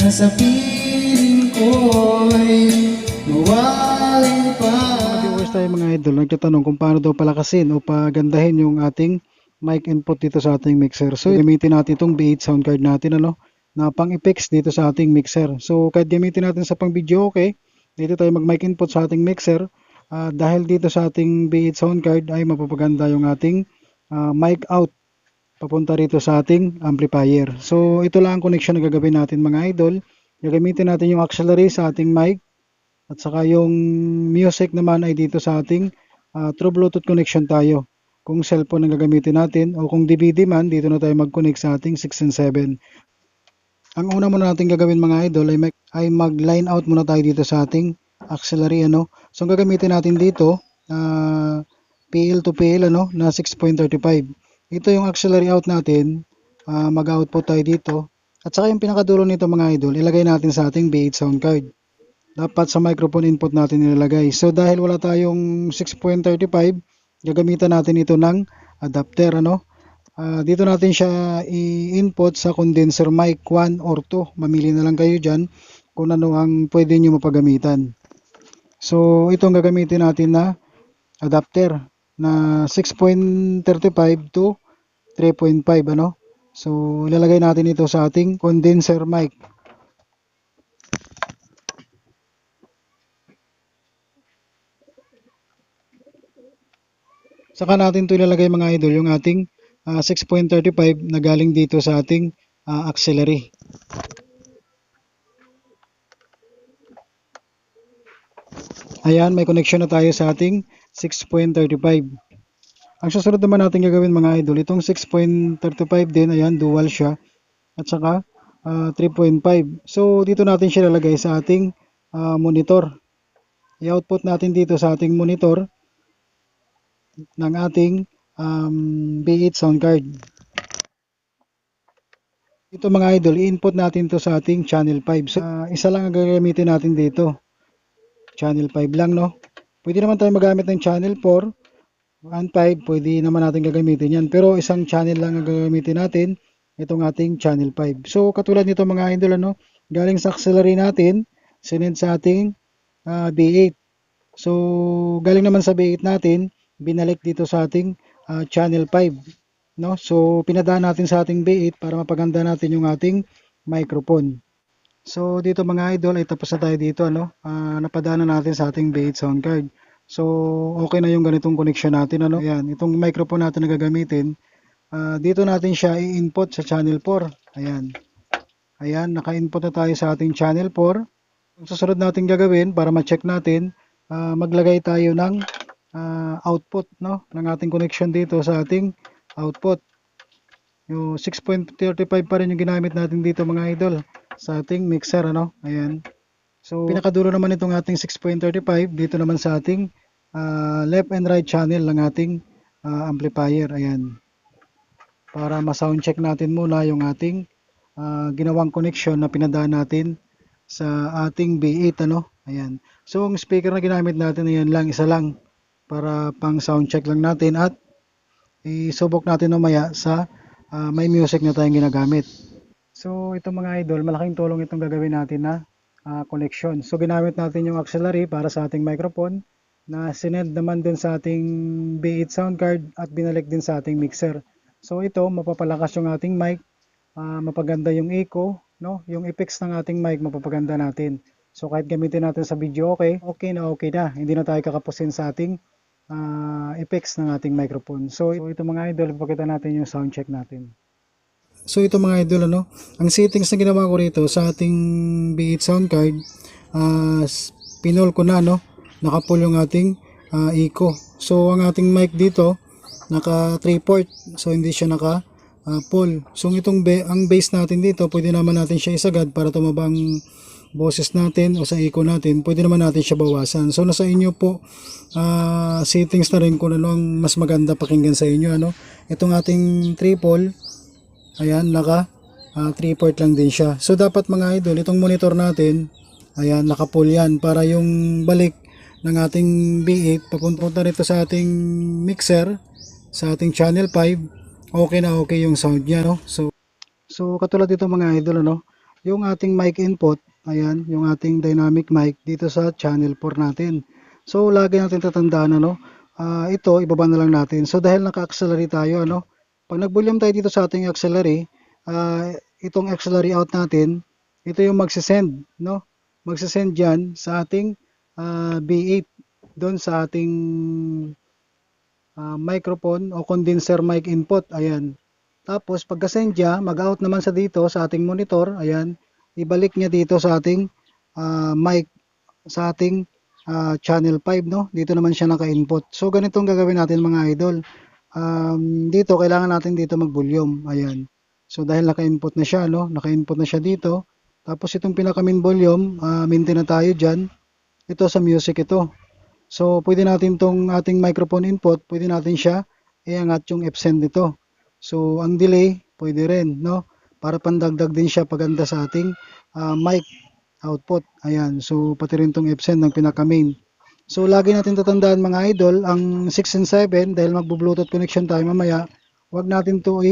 na sa piling ko'y mawalay pa Viewers tayo mga idol, nagtatanong kung paano daw palakasin o pagandahin yung ating mic input dito sa ating mixer. So, gamitin natin itong B8 sound card natin, ano, na pang effects dito sa ating mixer. So, kahit gamitin natin sa pang video, okay, dito tayo mag mic input sa ating mixer. Ah, dahil dito sa ating B8 sound card ay mapapaganda yung ating ah, mic out papunta rito sa ating amplifier. So, ito lang ang connection na gagawin natin mga idol. Gagamitin natin yung auxiliary sa ating mic at saka yung music naman ay dito sa ating ah, true Bluetooth connection tayo. Kung cellphone ang gagamitin natin o kung DVD man, dito na tayo mag-connect sa ating 6 and 7. Ang una muna natin gagawin mga idol ay, mag- ay mag-line out muna tayo dito sa ating auxiliary. Ano? So ang gagamitin natin dito, ah, PL to PL ano, na 6.35. Ito yung auxiliary out natin. Ah, mag-output tayo dito. At saka yung pinakadulo nito mga idol, ilagay natin sa ating B8 sound card dapat sa microphone input natin nilalagay. So dahil wala tayong 6.35, gagamitan natin ito ng adapter ano. Ah, dito natin siya i-input sa condenser mic 1 or 2. Mamili na lang kayo diyan kung ano ang pwede niyo mapagamitan. So itong gagamitin natin na adapter na 6.35 to 3.5 ano. So ilalagay natin ito sa ating condenser mic. Saka natin ito ilalagay mga idol yung ating ah, 6.35 na galing dito sa ating ah, auxiliary. Ayan, may connection na tayo sa ating 6.35. Ang susunod naman natin gagawin mga idol, itong 6.35 din, ayan, dual siya. At saka ah, 3.5. So, dito natin siya lalagay sa ating ah, monitor. I-output natin dito sa ating monitor ng ating um, B8 sound card. Ito mga idol, i-input natin to sa ating channel 5. So, ah, isa lang ang gagamitin natin dito. Channel 5 lang, no? Pwede naman tayo magamit ng channel 4 and 5. Pwede naman natin gagamitin yan. Pero isang channel lang ang gagamitin natin. Itong ating channel 5. So, katulad nito mga idol, ano? Galing sa auxiliary natin, sinend sa ating ah, B8. So, galing naman sa B8 natin, binalik dito sa ating ah, channel 5 no so pinadaan natin sa ating B8 para mapaganda natin yung ating microphone so dito mga idol ay tapos na tayo dito ano Ah, napadaan na natin sa ating B8 sound card so okay na yung ganitong connection natin ano ayan itong microphone natin na gagamitin ah, dito natin siya i-input sa channel 4 ayan ayan naka-input na tayo sa ating channel 4 ang susunod natin gagawin para ma-check natin ah, maglagay tayo ng ah, output no ng ating connection dito sa ating output. Yung 6.35 pa rin yung ginamit natin dito mga idol sa ating mixer ano. Ayan. So pinakadulo naman itong ating 6.35 dito naman sa ating ah, left and right channel ng ating ah, amplifier. Ayan. Para ma-sound check natin muna yung ating ah, ginawang connection na pinadaan natin sa ating B8 ano. Ayan. So ang speaker na ginamit natin ayan lang isa lang para pang sound check lang natin at isubok natin mamaya sa ah, may music na tayong ginagamit. So ito mga idol, malaking tulong itong gagawin natin na ah, connection. So ginamit natin yung auxiliary para sa ating microphone na sinend naman din sa ating B8 sound card at binalik din sa ating mixer. So ito mapapalakas yung ating mic, ah, mapaganda yung echo, no? Yung effects ng ating mic mapapaganda natin. So kahit gamitin natin sa video okay, okay na okay na. Hindi na tayo kakapusin sa ating ah, effects ng ating microphone. So, ito mga idol, ipakita natin yung sound check natin. So ito mga idol ano, ang settings na ginawa ko rito sa ating B8 sound card, s- pinol ko na no, naka-pull yung ating ah, echo. So ang ating mic dito, naka 3 port, so hindi siya naka ah, pull. So itong ba- ang bass natin dito, pwede naman natin siya isagad para tumabang boses natin o sa echo natin, pwede naman natin siya bawasan. So nasa inyo po ah, settings na rin kung ano ang mas maganda pakinggan sa inyo ano. Itong ating triple ayan naka 3 port lang din siya. So dapat mga idol, itong monitor natin ayan naka full yan para yung balik ng ating B8 papunta rito sa ating mixer sa ating channel 5 okay na okay yung sound niya no. So So katulad dito mga idol ano, yung ating mic input, ayan, yung ating dynamic mic dito sa channel 4 natin. So, lagi natin tatandaan, ano, ah, ito, ibaba na lang natin. So, dahil naka-auxiliary tayo, ano, pag nag-volume tayo dito sa ating auxiliary, ah, itong auxiliary out natin, ito yung magsisend, no? Magsisend dyan sa ating ah, B8, doon sa ating ah, microphone o condenser mic input, ayan. Tapos, pagka-send niya, mag-out naman sa dito sa ating monitor, ayan, ibalik niya dito sa ating ah, mic, sa ating ah, channel 5, no? Dito naman siya naka-input. So, ganitong gagawin natin mga idol. Um, dito, kailangan natin dito mag-volume, ayan. So, dahil naka-input na siya, no? Naka-input na siya dito. Tapos, itong pinaka-main volume, ah, maintain na tayo dyan. Ito sa music ito. So, pwede natin tong ating microphone input, pwede natin siya iangat yung F-send nito. So, ang delay, pwede rin, no? Para pandagdag din siya paganda sa ating ah, mic output. Ayan. So, pati rin tong F-send ng pinaka-main. So, lagi natin tatandaan mga idol, ang 6 and 7, dahil magbo-bluetooth connection tayo mamaya, wag natin to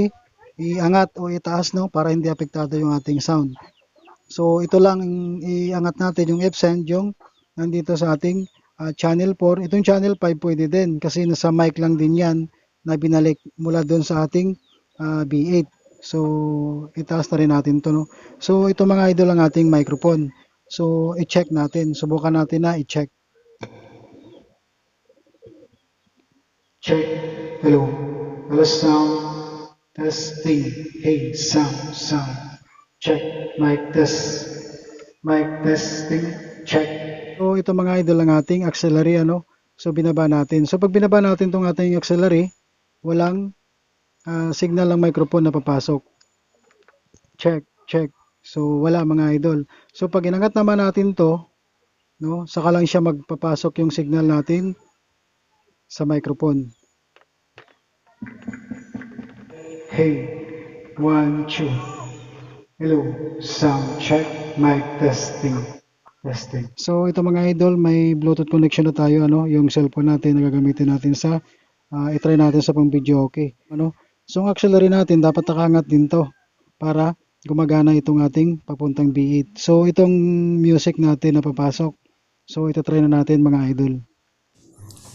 iangat o itaas, no? Para hindi apektado yung ating sound. So, ito lang ang iangat natin yung F-send, yung nandito sa ating ah, channel 4. Itong channel 5 pwede din kasi nasa mic lang din yan na binalik mula doon sa ating ah, B8. So, itaas na rin natin to no. So, ito mga idol ang ating microphone. So, i-check natin. Subukan natin na i-check. Check. Hello. Hello sound. Testing. Hey, sound, sound. Check. Mic test. Mic testing. Check. So, ito mga idol ang ating auxiliary, ano? So, binaba natin. So, pag binaba natin itong ating auxiliary, walang ah, signal ng microphone na papasok. Check, check. So, wala mga idol. So, pag inangat naman natin to, no, saka lang siya magpapasok yung signal natin sa microphone. Hey, one, two. Hello, sound check, mic testing. Testing. So, ito mga idol, may Bluetooth connection na tayo, ano, yung cellphone natin na gagamitin natin sa, ah, itry natin sa pang video, okay. Ano, so, ang auxiliary natin, dapat nakaangat din to para gumagana itong ating papuntang B8. So, itong music natin na papasok. So, ito try na natin mga idol.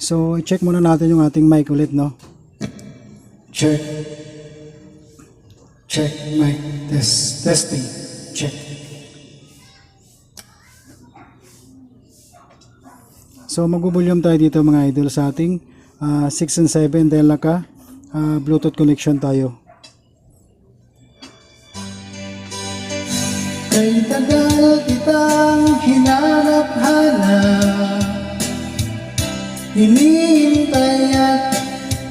So, i-check muna natin yung ating mic ulit, no? Check. Check mic test testing. Check. So magbo-volume tayo dito mga idol sa ating ah, 6 and 7 dahil naka ah, Bluetooth connection tayo. Kay tagal kitang hinanap-hanap Hinihintay at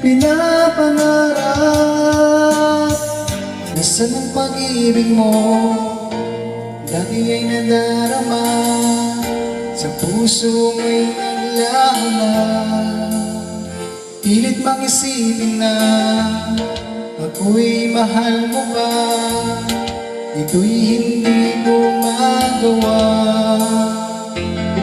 pinapangarap Nasaan ang pag-ibig mo? Dati ay nadarama Sa puso mo'y naglaho na Pilit mang isipin na Ako'y mahal mo pa Ito'y hindi ko magawa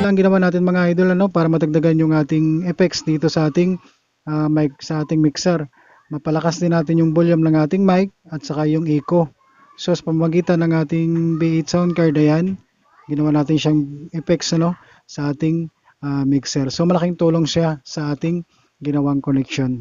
lang ginawa natin mga idol ano para matagdagan yung ating effects dito sa ating ah, mic sa ating mixer. Mapalakas din natin yung volume ng ating mic at saka yung echo. So sa pamamagitan ng ating B8 sound card ayan, ginawa natin siyang effects ano sa ating ah, mixer. So malaking tulong siya sa ating ginawang connection.